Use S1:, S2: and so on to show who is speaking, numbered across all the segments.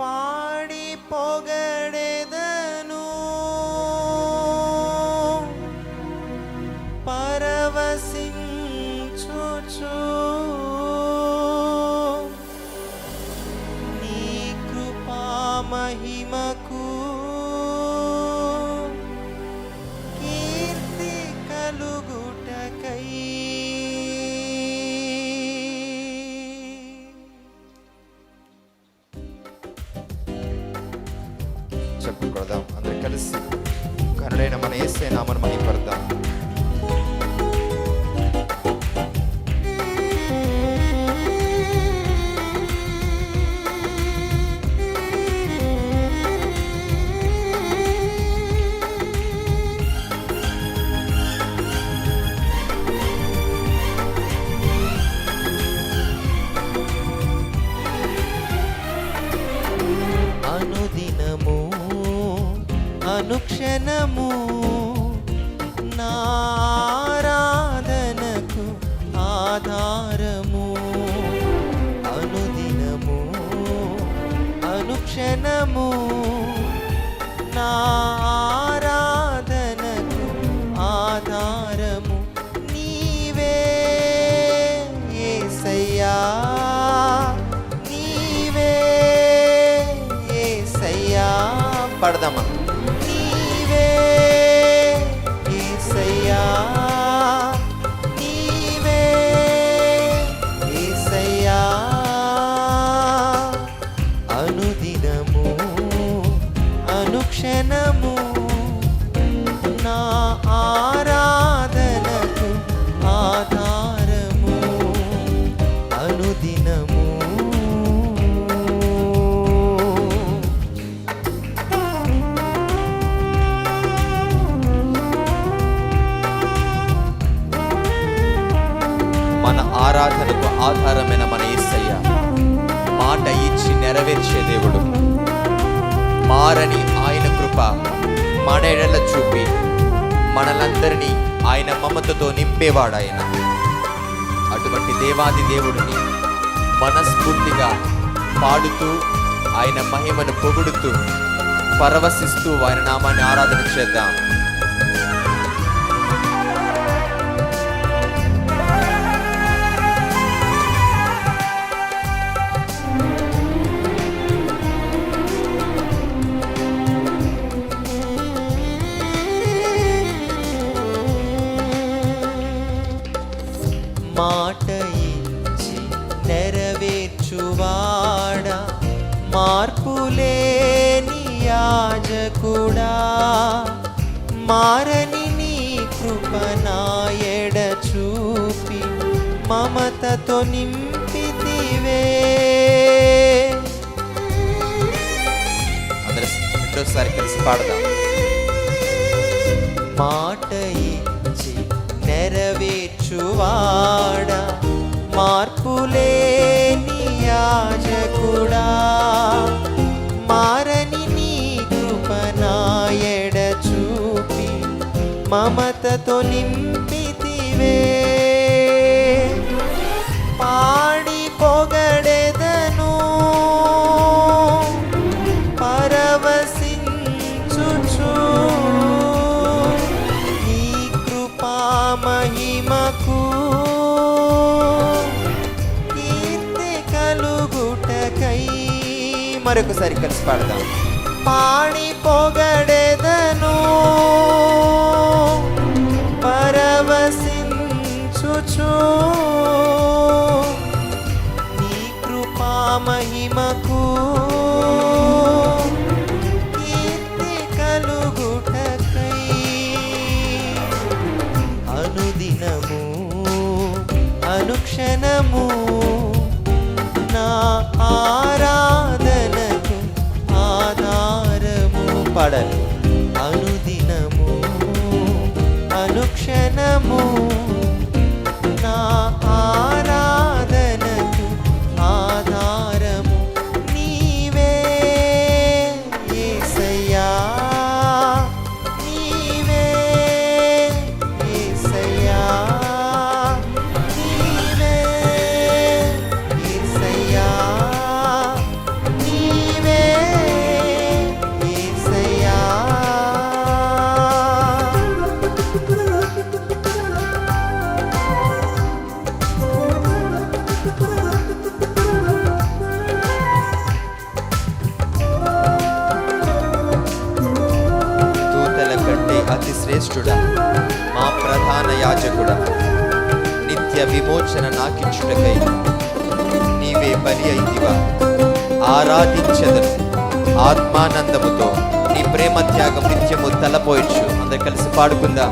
S1: పాడి పొగడెదను ఆరాధనకు
S2: ఆధారమైన మన ఏసయ్య మాట ఇచ్చి నెరవేర్చే దేవుడు. మారని ఆయన కృప మన ఎడల చూపి మనలందరినీ ఆయన మమతతో నింపేవాడు ఆయన అటువంటి దేవాది దేవుడిని మనస్ఫూర్తిగా పాడుతూ ఆయన మహిమను పొగుడుతూ పరవశిస్తూ ఆయన నామాన్ని ఆరాధన చేద్దాం.
S1: మమతతో నింపితివే.
S2: అందరూ రెండోసారి కలిసి పాడదాం.
S1: మాట ఇచ్చి నెరవేర్చువాడా మార్పులేని యాజకుడా. మారని నీ కృపనాయడ చూపి మమతతో నింపితివే. పాడి పొగడెదను పరవశించుచు నీ కృపా మహిమకు కీర్తి కలుగుటకై
S2: మరొకసారి కలిసి పాడదాం
S1: పాడి పొగడెదను అనుక్షణము నా ఆరాధనకు ఆధారము పడలు అనుదినము అనుక్షణము శ్రేష్ఠుడా మా ప్రధాన యాజకుడా నిత్య
S2: విమోచన నాకించుటకై నీవే బలి అయిదివా ఆరాధించదను. ఆత్మానందముతో నీ ప్రేమ త్యాగం నిత్యము తలపోయచ్చు. అందరు కలిసి పాడుకుందా.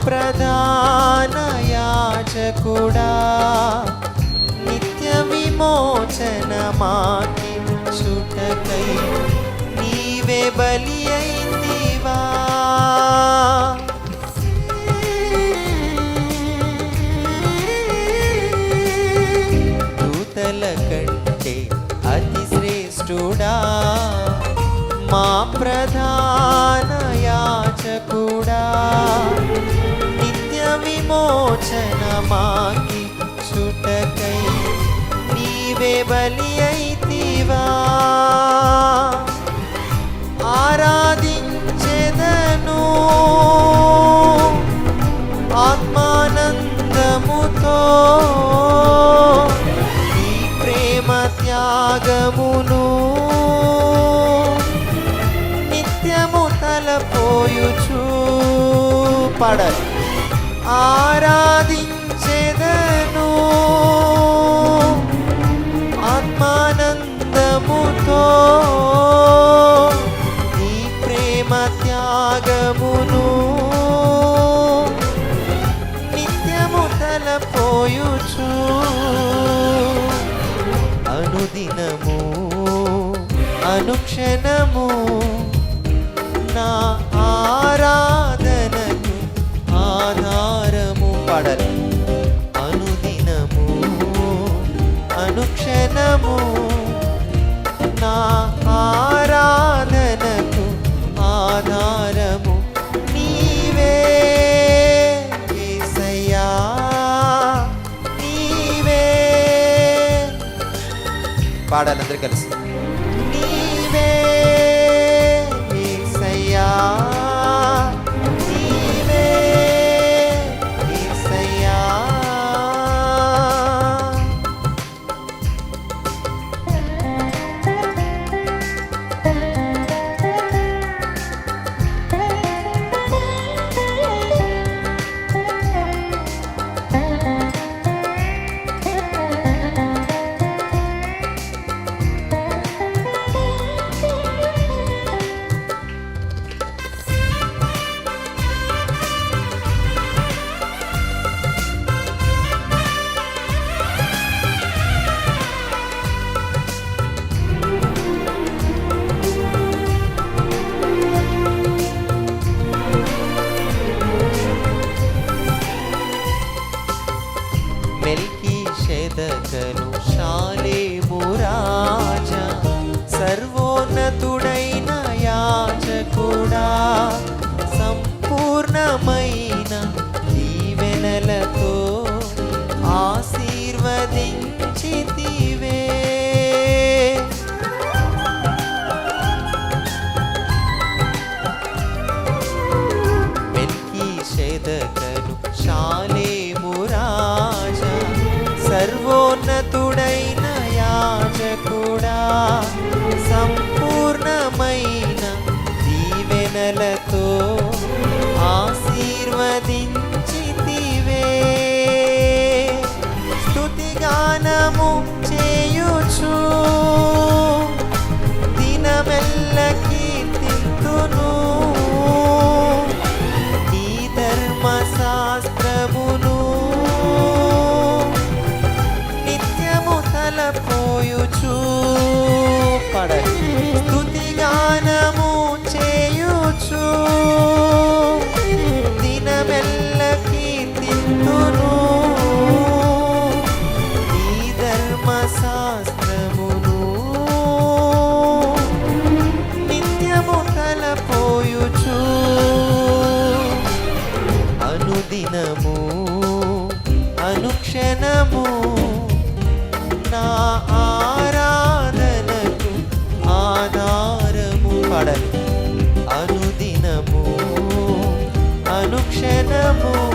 S1: ప్రధాన యాజకుడా నిత్య విమోచన మాకి చుటకై నీవే బలి అయిందివా దూతల కంటే అతి శ్రేష్ఠుడా మా ప్రధాన విమోచన మాకి చుటకై నీవే బలి అయితివా? ఆరాధించెదను ఆత్మానందముతో. నీ ప్రేమ త్యాగమును నిత్యము తలపోయుచు. పడాలి. నిత్యమును నిత్యము తలపోయుచు. అనుదినము అనుక్షణము నా ఆరాధనకు ఆధారము పడరు అనుదినము అనుక్షణము
S2: పాడాలి అందరు కలిసి
S1: ಸಾಧಕನು ಶಾಲೆ ಮುರಾ అనుక్షణము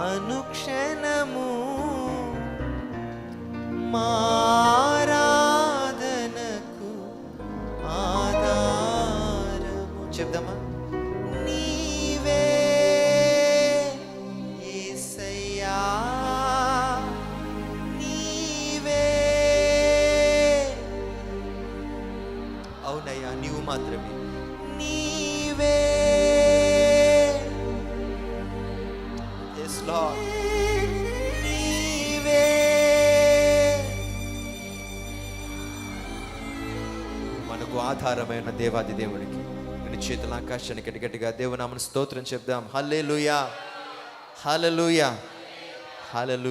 S1: అనుక్షణము మారాధనకు ఆధారము. చెప్దామా? నీవే యేసయ్యా నీవే. అవునయ్యా నీవు మాత్రమే. నీవే లార్డ్ నీవే. మనకు ఆధారమైన దేవాది దేవుడికి రెండు చేతుల ఆకాశానికి గట్టి గట్టిగా దేవునామని స్తోత్రం చెప్దాం. హల్లెలూయా హల్లెలూయా హల్లెలూయా